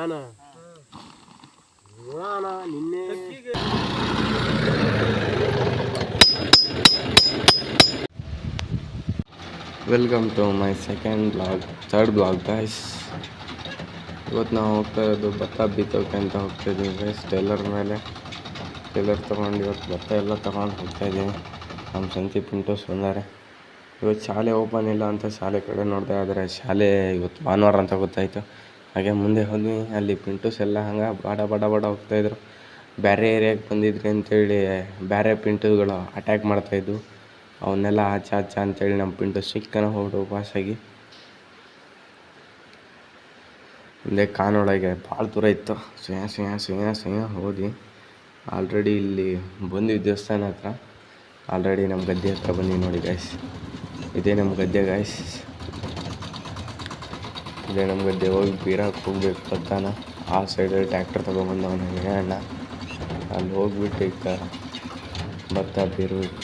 ನೋಡೋಣ, ನಿನ್ನೆ. Welcome to my second blog third blog guys ಇವತ್ತು ನಾವು ಹೋಗ್ತಾ ಇರೋದು ಭತ್ತ ಬಿತ್ತೋಕೆ ಅಂತ ಹೋಗ್ತಾ ಇದ್ದೀವಿ ಗೈಸ್ ಟೇಲರ್ ಮೇಲೆ. ಟೇಲರ್ ತೊಗೊಂಡು ಇವತ್ತು ಭತ್ತ ಎಲ್ಲ ತೊಗೊಂಡು ಹೋಗ್ತಾ ಇದ್ದೀವಿ. ನಮ್ಮ ಸಂತಿ ಪಿಂಟೋಸ್ ಬಂದಾರೆ ಇವತ್ತು ಶಾಲೆ ಓಪನ್ ಇಲ್ಲ ಅಂತ ಶಾಲೆ ಕಡೆ ನೋಡ್ತಾ ಇದ್ದಾರೆ. ಶಾಲೆ ಇವತ್ತು ಭಾನುವಾರ ಅಂತ ಗೊತ್ತಾಯಿತು. ಹಾಗೆ ಮುಂದೆ ಹೋದ್ವಿ. ಅಲ್ಲಿ ಪಿಂಟೂಸ್ ಎಲ್ಲ ಹಂಗೆ ಬಡ ಬಡ ಬಡ ಹೋಗ್ತಾಯಿದ್ರು ಬೇರೆ ಏರಿಯಾಗೆ ಬಂದಿದ್ರಿ ಅಂತೇಳಿ ಬೇರೆ ಪಿಂಟುಗಳು ಅಟ್ಯಾಕ್ ಮಾಡ್ತಾಯಿದ್ವು ಅವನ್ನೆಲ್ಲ ಆಚ ಆಚೆ ಅಂತೇಳಿ ನಮ್ಮ ಪಿಂಟು ಸಿಕ್ಕನ ಹೊರಡು ಪಾಸಾಗಿ ಮುಂದೆ ಕಾನೊಳಗೆ ಭಾಳ ದೂರ ಇತ್ತು. ಸಿಂಹ ಸಿಂಹ ಸಿಂಹ ಸಿಂಹ ಹೋದ್ವಿ. ಆಲ್ರೆಡಿ ಇಲ್ಲಿ ಬಂದಿವಿ ದೇವಸ್ಥಾನ ಹತ್ರ. ಆಲ್ರೆಡಿ ನಮ್ಮ ಗದ್ದೆ ಹತ್ರ ಬನ್ನಿ ನೋಡಿ ಗಾಯ್ಸ್ ಇದೇ ನಮ್ಮ ಗದ್ದೆ ಗಾಯ್ಸ್ ಇದೇ. ನಮ್ಮ ಗದ್ದೆ ಹೋಗಿ ಬೀರಕ್ಕೆ ಹೋಗ್ಬೇಕು ಭತ್ತಾನ ಆ ಸೈಡಲ್ಲಿ ಟ್ಯಾಕ್ಟರ್ ತೊಗೊಂಬಂದವನ ಅಣ್ಣ. ಅಲ್ಲಿ ಹೋಗ್ಬಿಟ್ಟು ಈಗ ಭತ್ತ ಬೀರಬೇಕು.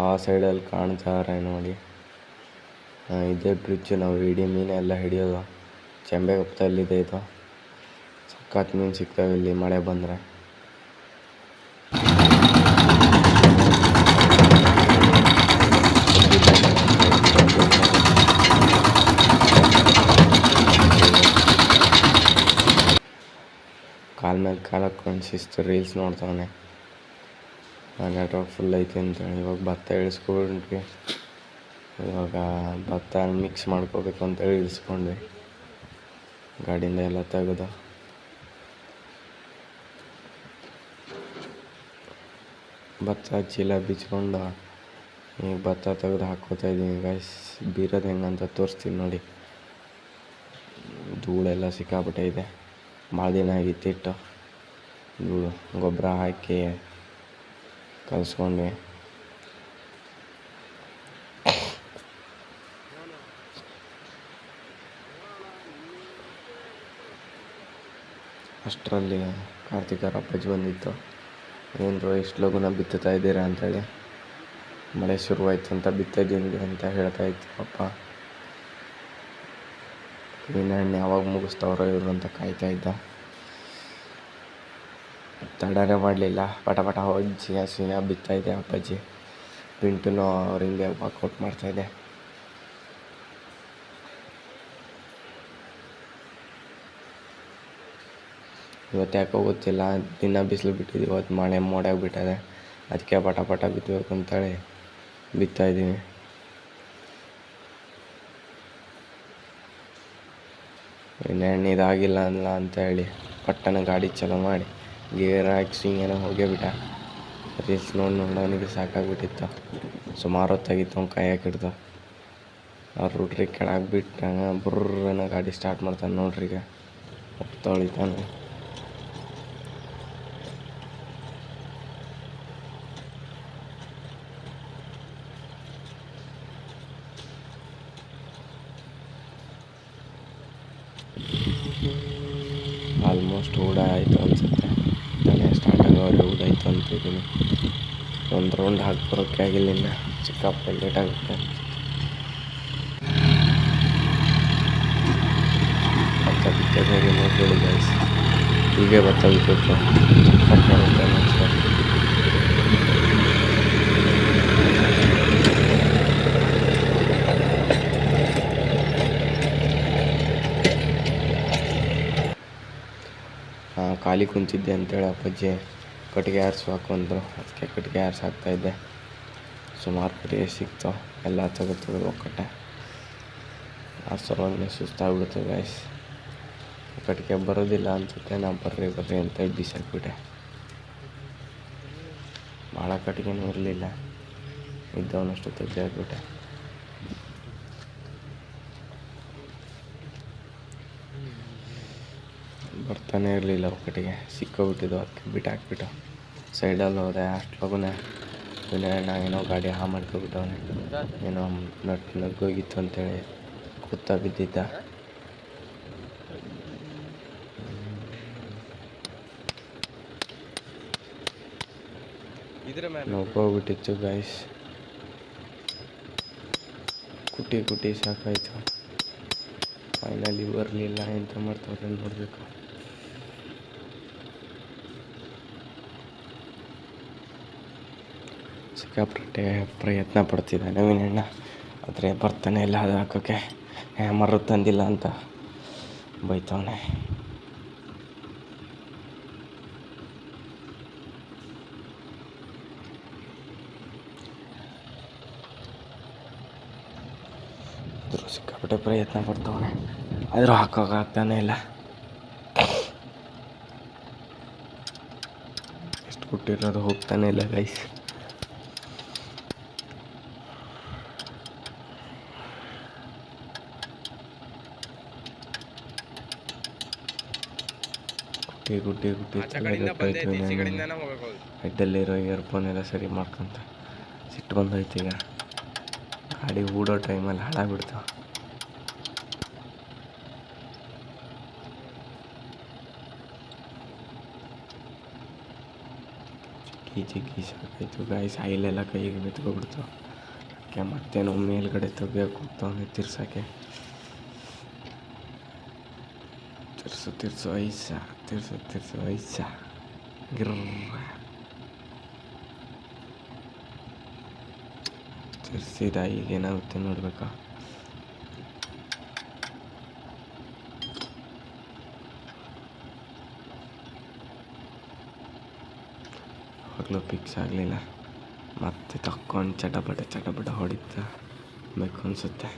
ಆ ಸೈಡಲ್ಲಿ ಕಾಣ್ತಾರೆ ನೋಡಿ. ಇದೇ ಬ್ರಿಡ್ಜು ನಾವು ಇಡೀ ಮೀನೆಲ್ಲ ಹಿಡಿಯೋದು. ಚೆಂಬೆ ಗುಪ್ತಲ್ಲಿದೆ ಇದು. ಸಖತ್ ಮೀನು ಸಿಗ್ತಾವೆ ಇಲ್ಲಿ ಮಳೆ ಬಂದರೆ. ಕಾಲ್ ಮೇಲೆ ಕಾಲು ಹಾಕ್ಕೊಂಡು ಶಿಸ್ತು ರೀಲ್ಸ್ ನೋಡ್ತಾವನೆ. ನೆಟ್ವರ್ಕ್ ಫುಲ್ ಐತಿ ಅಂತೇಳಿ. ಇವಾಗ ಭತ್ತ ಇಳಿಸ್ಕೊಂಡ್ವಿ. ಇವಾಗ ಭತ್ತ ಮಿಕ್ಸ್ ಮಾಡ್ಕೋಬೇಕು ಅಂತೇಳಿ ಇಳಿಸ್ಕೊಂಡ್ವಿ. ಗಾಡಿಯಿಂದ ಎಲ್ಲ ತೆಗೆದು. ಭತ್ತ ಚೀಲ ಬಿಚ್ಕೊಂಡು ಈಗ ಭತ್ತ ತೆಗೆದು ಹಾಕ್ಕೋತಾ ಇದ್ದೀನಿ ಗೈಸ್ ಬೀರೋದು ಹೆಂಗಂತ ತೋರಿಸ್ತೀನಿ ನೋಡಿ. ಧೂಳೆಲ್ಲ ಸಿಕ್ಕಾಪಟ್ಟೆ ಇದೆ. ಭಾಳ ದಿನ ಆಗಿತ್ತು ಇಟ್ಟು ಧೂಳು ಗೊಬ್ಬರ ಹಾಕಿ ಕಲಸ್ಕೊಂಡು ಅಷ್ಟರಲ್ಲಿ ಕಾರ್ತಿಕ ಅಪ್ಪಾಜಿ ಬಂದಿತ್ತು. ಏನ್ರು ಎಷ್ಟು ಲಗುನ ಬಿತ್ತುತ್ತಾ ಇದ್ದೀರಾ ಅಂತೇಳಿ ಮಳೆ ಶುರುವಾಯ್ತು ಅಂತ ಬಿತ್ತಿದ್ದೀನಿ ಅಂತ ಹೇಳ್ತಾ ಇತ್ತು ಅಪ್ಪ. ಹಣ್ಣು ಯಾವಾಗ ಮುಗಿಸ್ತಾವ್ರೋ ಇವರು ಅಂತ ಕಾಯ್ತಾ ಇದ್ದ. ತಡನೇ ಮಾಡಲಿಲ್ಲ. ಪಟ ಪಟ ಹೋಗಿ ಸಿಹಿ ಬಿತ್ತಾ ಇದೆ ಅಪ್ಪಾಜಿ. ಪಿಂಟುನು ಅವ್ರ ಹಿಂಗೆ ವರ್ಕೌಟ್ ಮಾಡ್ತಾಯಿದ್ದೆ ಇವತ್ತು ಯಾಕೋ ಗೊತ್ತಿಲ್ಲ. ದಿನ ಬಿಸಿಲು ಬಿಟ್ಟಿದ್ದೀವಿ ಇವತ್ತು ಮಳೆ ಮೋಡ ಬಿಟ್ಟಿದೆ ಅದಕ್ಕೆ ಪಟ ಪಟ ಬಿತ್ತಬೇಕು ಅಂತೇಳಿ. ಬಿತ್ತಾ ಇದ್ದೀನಿ ಇನ್ನು ಎಣ್ಣೆ ಇದಾಗಿಲ್ಲ ಅಲ್ಲ ಅಂತೇಳಿ ಪಟ್ಟನ ಗಾಡಿ ಚಲೋ ಮಾಡಿ ಗೇರ್ ಹಾಕಿ ಸ್ವಿಂಗೇನೋ ಹೋಗೇ ಬಿಟ್ಟ. ರೀಲ್ಸ್ ನೋಡಿ ನೋಡಿ ಸಾಕಾಗ್ಬಿಟ್ಟಿತ್ತು. ಸುಮಾರು ಹೊತ್ತಾಗಿತ್ತು ಅವ್ನು ಕೈ ಹಿಡ್ದು ಅವ್ರ ರೂಟ್ರಿಗೆ ಕೆಳಗೆ ಬಿಟ್ಟು ಬುರ್ರನ ಗಾಡಿ ಸ್ಟಾರ್ಟ್ ಮಾಡ್ತಾನೆ ನೋಡ್ರಿ ಈಗ. ತೊಳಿತಾನೆ ಆಲ್ಮೋಸ್ಟ್ ಊಡ ಆಯಿತು ಅನಿಸುತ್ತೆ. ತಾನೇ ಸ್ಟಾರ್ಟ್ ಆಗೋವರೆ ಊಟ ಆಯಿತು ಅಂತಿದ್ದೀನಿ ಒಂದು ರೌಂಡ್ ಹಾಕಿ ಬರೋಕ್ಕೆ ಆಗಿಲ್ಲ ಇನ್ನು. ಚಿಕ್ಕಪ್ಪ ಲೇಟ್ ಆಗುತ್ತೆ ಭತ್ತ ಹೇಗೆ ಭತ್ತ ಸಖತ್ ಬರುತ್ತೆ ಖಾಲಿ ಕುಂತಿದ್ದೆ ಅಂತೇಳಿ ಅಪ್ಪಾಜಿ. ಕಟ್ಟಿಗೆ ಆರಿಸು ಅಂದರು. ಅದಕ್ಕೆ ಕಟ್ಟಿಗೆ ಆರಿಸಿ ಹಾಕ್ತಾಯಿದ್ದೆ ಸುಮಾರು ಕಟ್ಟಿಗೆ ಸಿಕ್ತು. ಎಲ್ಲ ತೆಗೆದು ತೆಗೆದು ಒಕ್ಕಟ್ಟೆ. ಆರಿಸೋವಾಗಲೇ ಸುಸ್ತಾಗ್ಬಿಡ್ತು ಗಾಯ್ಸ್ ಕಟ್ಟಿಗೆ ಬರೋದಿಲ್ಲ ಅನ್ಸುತ್ತೆ. ನಾ ಬರ್ರಿ ಬರ್ರಿ ಅಂತ ಬಿಸಾಕ್ಬಿಟ್ಟೆ ಭಾಳ ಕಟ್ಟಿಗೆನೂ ಇರಲಿಲ್ಲ. ಇದ್ದವನಷ್ಟು ತೆಗೆದು ಹಾಕ್ಬಿಟ್ಟೆ ಬರ್ತಾನೆ ಇರಲಿಲ್ಲ ಒಕ್ಕಟ್ಟಿಗೆ. ಸಿಕ್ಕೋಗ್ಬಿಟ್ಟಿದ್ದು ಅದಕ್ಕೆ ಬಿಟ್ಟಾಕ್ಬಿಟ್ಟು ಸೈಡಲ್ಲಿ ಹೋದೆ. ಅಷ್ಟು ಲಗುನೇ ವಿನಯಣ್ಣ ಏನೋ ಗಾಡಿ ಹಾ ಮಾಡ್ಕೊಬಿಟ್ಟವನೆ. ಏನೋ ನಟ್ ನಗ್ಗೋಗಿತ್ತು ಅಂತೇಳಿ ಕೂತಾ ಬಿದ್ದಿದ್ದ. ನಗ್ಗೋಗ್ಬಿಟ್ಟಿತ್ತು ಗೈಸ್ ಕುಟಿ ಕುಟಿ ಸಾಕಾಯಿತು. ಫೈನಲಿ ಬರಲಿಲ್ಲ ಎಂತ ಮಾಡ್ತಾವ್ರೆ ನೋಡಬೇಕು. ಸಿಕ್ಕಾಪಟ್ಟೆ ಪ್ರಯತ್ನ ಪಡ್ತಿದ್ದಾನೆ ವಿನಣ್ಣ ಆದರೆ ಬರ್ತಾನೆ ಇಲ್ಲ, ಅದು ಹಾಕೋಕ್ಕೆ ಹ್ಯಾಮರು ತಂದಿಲ್ಲ ಅಂತ ಬೈತವನೆ. ಆದರೂ ಸಿಕ್ಕಾಪಟ್ಟೆ ಪ್ರಯತ್ನ ಪಡ್ತವನೆ. ಆದರೂ ಹಾಕೋಕ್ಕಾಗ್ತಾನೆ ಇಲ್ಲ. ಎಷ್ಟು ಕೊಟ್ಟಿರೋದು ಹೋಗ್ತಾನೆ ಇಲ್ಲ ಗೈಸ್ ಗುಟ್ಟಿ ಗುಟ್ಟಿ ಗುಟ್ಟಿ ಹೆಡ್ಡಲ್ಲಿರೋ ಇಯರ್ಫೋನ್ ಎಲ್ಲ ಸರಿ ಮಾಡ್ಕೊಂತ. ಸಿಟ್ಟು ಬಂದೋಯ್ತು ಈಗ. ಗಾಡಿ ಹೂಡೋ ಟೈಮಲ್ಲಿ ಹಾಳಾಗ್ಬಿಡ್ತು. ಚಿಕ್ಕಿ ಚಿಕ್ಕಿ ಸಾಕಾಯ್ತು. ಗಾಯ್ಸ್ ಸಾಯಿಲೆಲ್ಲ ಕೈಗೆ ಬಿತ್ಕೊಬಿಡ್ತು ಅದಕ್ಕೆ ಮತ್ತೇನೋ ಮೇಲ್ಗಡೆ ತೆಗಿಯೋಕೆ ಹೋಗ್ತಾವೆ ತಿರ್ಸೋಕ್ಕೆ ತಿರ್ಸು ತಿರ್ಸು ಐಸ ತಿರ್ಸು ತಿರ್ಸು ಐಸ ಗಿರ್ ತಿರ್ಸಿದ ಈಗೇನಾಗುತ್ತೆ ನೋಡ್ಬೇಕಾ ಯಾವಾಗಲೂ ಫಿಕ್ಸ್ ಆಗಲಿಲ್ಲ ಮತ್ತೆ ತಕ್ಕೊಂಡು ಚಟಪಟ ಚಟಪಟ ಹೊಡಿತಾ ಬೇಕು ಅನಿಸುತ್ತೆ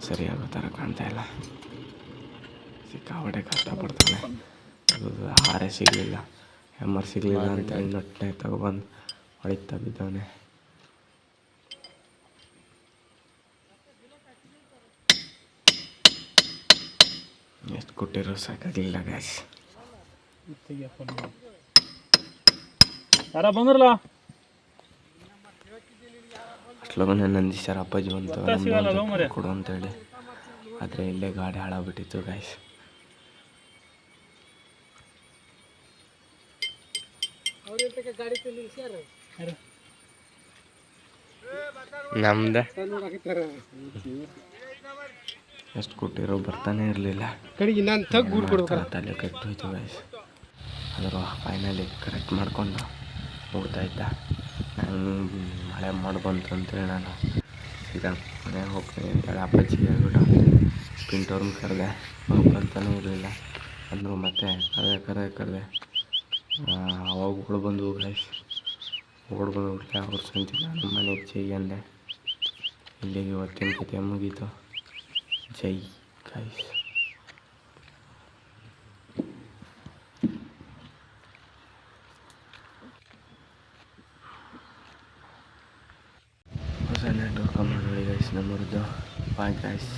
ಸರಿಯಾಗೋ ಥರ ಕಾಣ್ತಾ ಇಲ್ಲ ಸಿಕ್ಕಾಪಟ್ಟೆ ಕಷ್ಟಪಡ್ತಾನೆ ಅದು ಹಾರೆ ಸಿಗಲಿಲ್ಲ. ಹೆಮ್ಮರ್ ಸಿಗಲಿಲ್ಲ ಅಂತೇಳಿ ನಟ್ಟೆ ತಗೊಬಂದು ಹೊಡಿತಾ ಬಿದ್ದವನೆ. ಎಷ್ಟು ಕೊಟ್ಟಿರೋ ಸಾಕಾಗಲಿಲ್ಲ ಗ್ಯಾಸ್ ಯಾರ ಬಂದ್ರಲ್ಲ? ಅಷ್ಟೊಂದು ನಂದಿಸ್ಯಾರ ಅಪ್ಪಾಜಿ ಬಂತು. ಕೊಡು ಅಂತೇಳಿ ಆದರೆ ಇಲ್ಲೇ ಗಾಡಿ ಹಾಳಾಗ್ಬಿಟ್ಟಿತ್ತು ಗಾಯ್ಸ್ ನಮ್ದೆ. ಎಷ್ಟು ಕೊಟ್ಟಿರೋ ಬರ್ತಾನೆ ಇರಲಿಲ್ಲ. ಕಡೆಗೆ ನಾನು ತಗ್ ಗುಡ್ ಕೊಡ್ಬೇಕಲ್ಲ ತಲೆ ಕೆಟ್ಟೋಯ್ತು ಗಾಯ್ಸ್ ಆದರೂ ಫೈನಲಿ ಕರೆಕ್ಟ್ ಮಾಡ್ಕೊಂಡು ಹೋಗ್ತಾ ಇದ್ದ. ನಾನು ಮಳೆ ಮಾಡಿ ಬಂತು ಅಂತೇಳಿ ನಾನು ಸೀದಾ ಮನೆಗೆ ಹೋಗ್ತೀನಿ ಅಂತೇಳಿ ಅಪ್ಪಾಜಿಗೆ ಹೇಳ್ಬಿಟ್ಟು ಪಿಂಟೋರ್ನ ಕರೆದೆ ಹೋಗ್ಬಂತಾನೆ ಇರಲಿಲ್ಲ. ಅಂದರು ಮತ್ತೆ ಕರೆ ಕರೆ ಕರೆದೆ ಅವಾಗ ಓಡ್ ಬಂದು ಗೈಸ್ ಓಡ್ ಬಂದು ಅವ್ರ ಸಂತಿ ನಮ್ಮ ಮನೆ ಜೈ ಅಂದೆ. ಇಲ್ಲಿಗೆ ಇವತ್ತಿನ ಕತೆ ಮುಗೀತು. ಜೈ ಗಾಯ್ಸ್ ನೆಟ್ವರ್ಕ್ ಮಾಡಿ ಗೈಸ್ ನಮ್ಮೂರದ್ದು. ಬಾಯ್ ಗಾಯ್ಸ್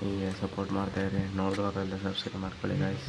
ಹೀಗೆ ಸಪೋರ್ಟ್ ಮಾಡ್ತಾಯಿರಿ ನೋಡಿದವರೆಲ್ಲ ಸಬ್ಸ್ಕ್ರೈಬ್ ಮಾಡ್ಕೊಳ್ಳಿ ಗಾಯ್ಸ್